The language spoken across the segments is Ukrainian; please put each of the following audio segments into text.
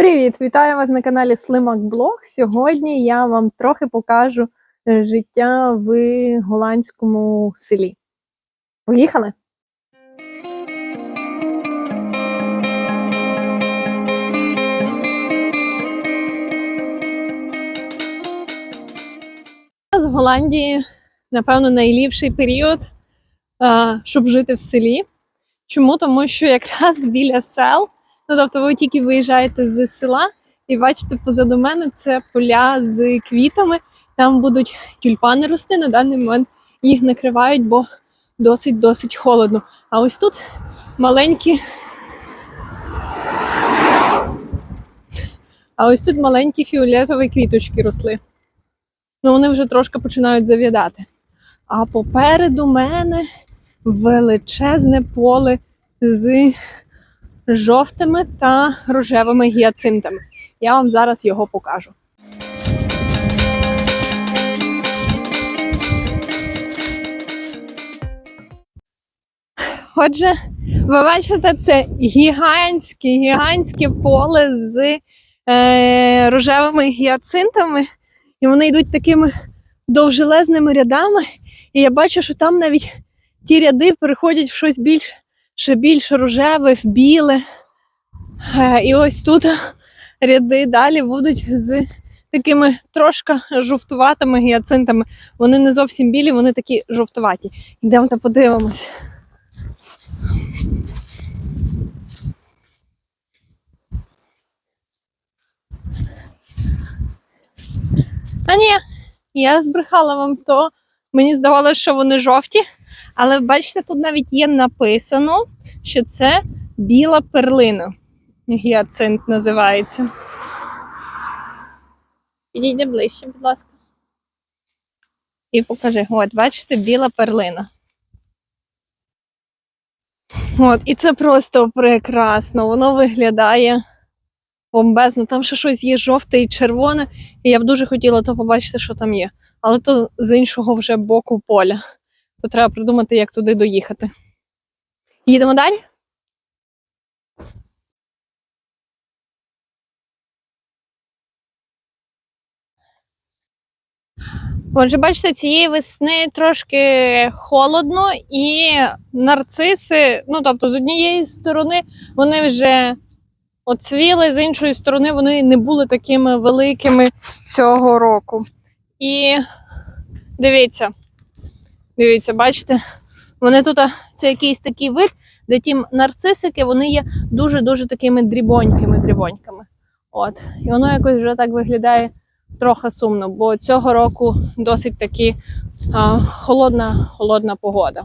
Привіт! Вітаю вас на каналі Слимак Блог. Сьогодні я вам трохи покажу е, життя в голландському селі. Поїхали! Зараз в Голландії, напевно, найліпший період, е, щоб жити в селі. Чому? Тому що якраз біля сел, ну тобто ви тільки виїжджаєте з села і бачите позаду мене це поля з квітами. Там будуть тюльпани рости. На даний момент їх накривають, бо досить досить холодно. А ось тут маленькі. А ось тут маленькі фіолетові квіточки росли. Ну, вони вже трошки починають зав'ядати. А попереду мене величезне поле з жовтими та рожевими гіацинтами. Я вам зараз його покажу. Отже, ви бачите, це гігантське, гігантське поле з е, рожевими гіацинтами, і вони йдуть такими довжелезними рядами. І я бачу, що там навіть ті ряди переходять в щось більш ще більш рожеве, в біле. Е, І ось тут ряди далі будуть з такими трошки жовтуватими гіацинтами. Вони не зовсім білі, вони такі жовтуваті. Йдемо та подивимось. А ні, я збрехала вам то. Мені здавалося, що вони жовті. Але бачите, тут навіть є написано, що це біла перлина. Гіацинт називається. Підійди ближче, будь ласка. І покажи. От, бачите, біла перлина. От, і це просто прекрасно. Воно виглядає бомбезно. Там ще щось є жовте і червоне, і я б дуже хотіла то побачити, що там є. Але то з іншого вже боку поля то треба придумати, як туди доїхати. Їдемо далі? Отже, бачите, цієї весни трошки холодно, і нарциси, ну тобто, з однієї сторони вони вже оцвіли, з іншої сторони вони не були такими великими цього року. І дивіться, Дивіться, бачите, вони тут це якийсь такий вид, де ті нарцисики вони є дуже-дуже такими дрібонькими дрібоньками. От. І воно якось вже так виглядає трохи сумно, бо цього року досить таки холодна холодна погода.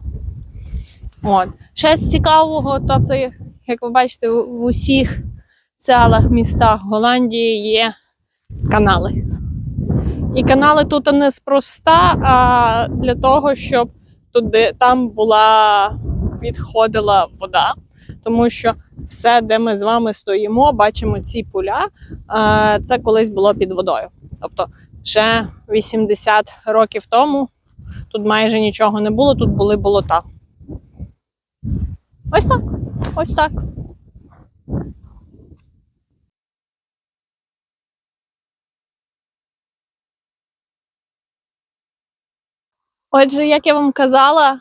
От. Ще з цікавого, тобто, як ви бачите, в усіх селах, містах Голландії є канали. І канали тут не спроста, а для того, щоб туди там була відходила вода. Тому що все, де ми з вами стоїмо, бачимо ці поля, це колись було під водою. Тобто ще 80 років тому тут майже нічого не було, тут були болота. Ось так. Ось так. Отже, як я вам казала,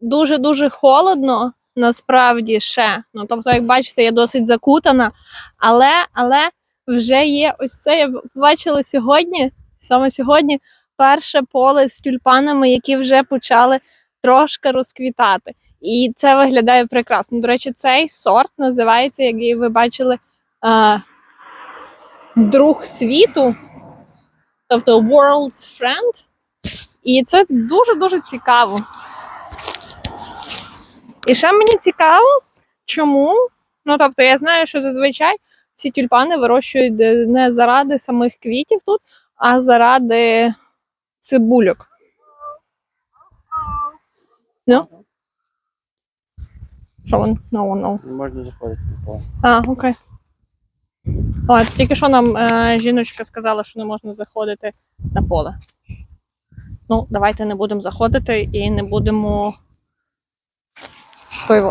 дуже-дуже холодно насправді ще. Ну, тобто, як бачите, я досить закутана, але але вже є ось це. Я побачила сьогодні, саме сьогодні, перше поле з тюльпанами, які вже почали трошки розквітати. І це виглядає прекрасно. До речі, цей сорт називається, як ви бачили, друг світу, тобто World's Friend. І це дуже-дуже цікаво. І ще мені цікаво, чому. Ну, тобто, я знаю, що зазвичай всі тюльпани вирощують не заради самих квітів тут, а заради цибульок. Ну? Що він? No, no. Не можна заходити поле. А, окей. От, тільки що нам е, жіночка сказала, що не можна заходити на поле. Ну, давайте не будемо заходити і не будемо. Той.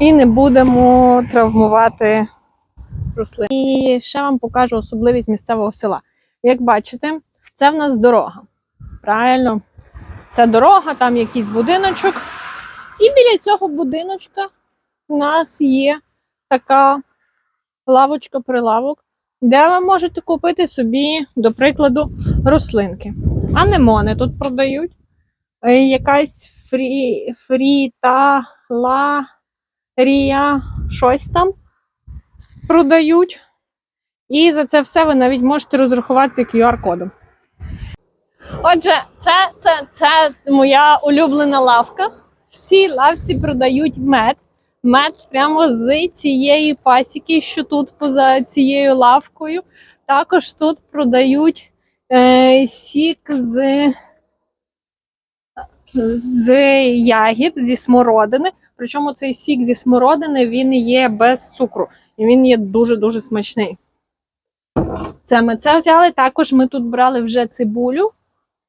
І не будемо травмувати рослин. І ще вам покажу особливість місцевого села. Як бачите, це в нас дорога. Правильно, це дорога, там якийсь будиночок. І біля цього будиночка у нас є така лавочка-прилавок, де ви можете купити собі, до прикладу, рослинки. Анемони тут продають. Е, Якась фрі, фріта, ла, рія, щось там продають. І за це все ви навіть можете розрахуватися QR-кодом. Отже, це, це, це моя улюблена лавка. В цій лавці продають мед. Мед прямо з цієї пасіки, що тут поза цією лавкою. Також тут продають сік з, з ягід, зі смородини. Причому цей сік зі смородини він є без цукру. І він є дуже-дуже смачний. Це ми це взяли. Також ми тут брали вже цибулю,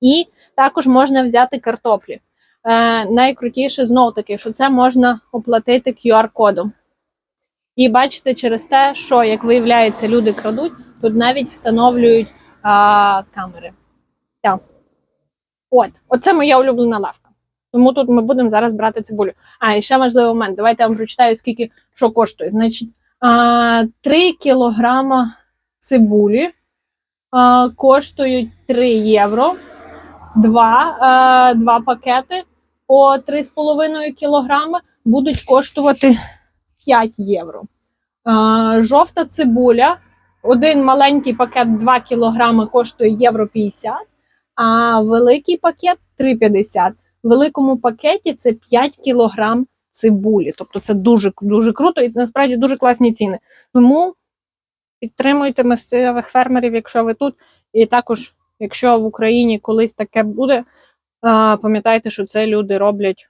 і також можна взяти картоплі. Е, найкрутіше знов таки, що це можна оплатити QR-кодом. І бачите, через те, що, як виявляється, люди крадуть, тут навіть встановлюють а, камери. Так. От, оце моя улюблена лавка. Тому тут ми будемо зараз брати цибулю. А, ще важливий момент. Давайте я вам прочитаю, скільки що коштує. Значить, а, 3 кілограма цибулі а, коштують 3 євро. Два, а, два пакети по 3,5 кілограми будуть коштувати 5 євро. А, жовта цибуля. Один маленький пакет 2 кілограми коштує євро 50, а великий пакет 3,50. В великому пакеті це 5 кілограм цибулі. Тобто це дуже дуже круто і насправді дуже класні ціни. Тому підтримуйте місцевих фермерів, якщо ви тут. І також, якщо в Україні колись таке буде, пам'ятайте, що це люди роблять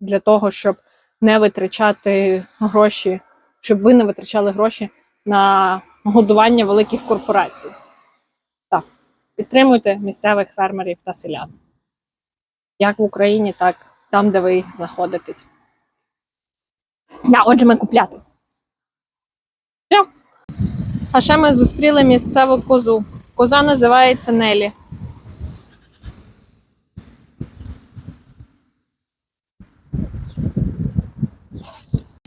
для того, щоб не витрачати гроші, щоб ви не витрачали гроші на годування великих корпорацій. Так, підтримуйте місцевих фермерів та селян. Як в Україні, так там, де ви знаходитесь. Да, отже, ми купляти. А ще ми зустріли місцеву козу. Коза називається Нелі.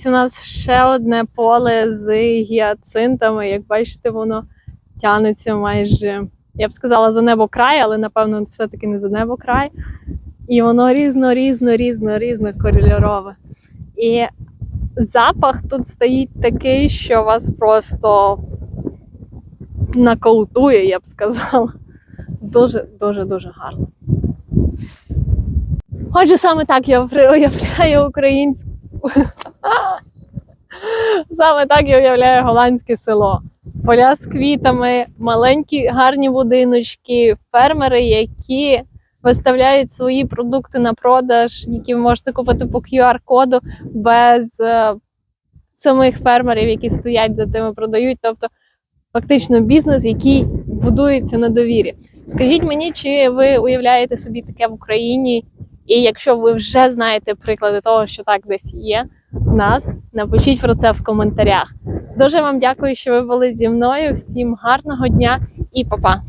У нас ще одне поле з гіацинтами. Як бачите, воно тянеться майже, я б сказала, за небо край, але напевно все-таки не за небо край. І воно різно, різно, різно, різно кольорове. І запах тут стоїть такий, що вас просто нокаутує, я б сказала. Дуже, дуже, дуже гарно. Отже, саме так я уявляю українську. Саме так я уявляю голландське село. Поля з квітами, маленькі гарні будиночки, фермери, які виставляють свої продукти на продаж, які ви можете купити по QR-коду без е, самих фермерів, які стоять за тими, продають. Тобто, фактично бізнес, який будується на довірі. Скажіть мені, чи ви уявляєте собі таке в Україні? І якщо ви вже знаєте приклади того, що так десь є в нас, напишіть про це в коментарях. Дуже вам дякую, що ви були зі мною. Всім гарного дня і па-па!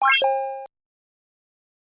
Bye.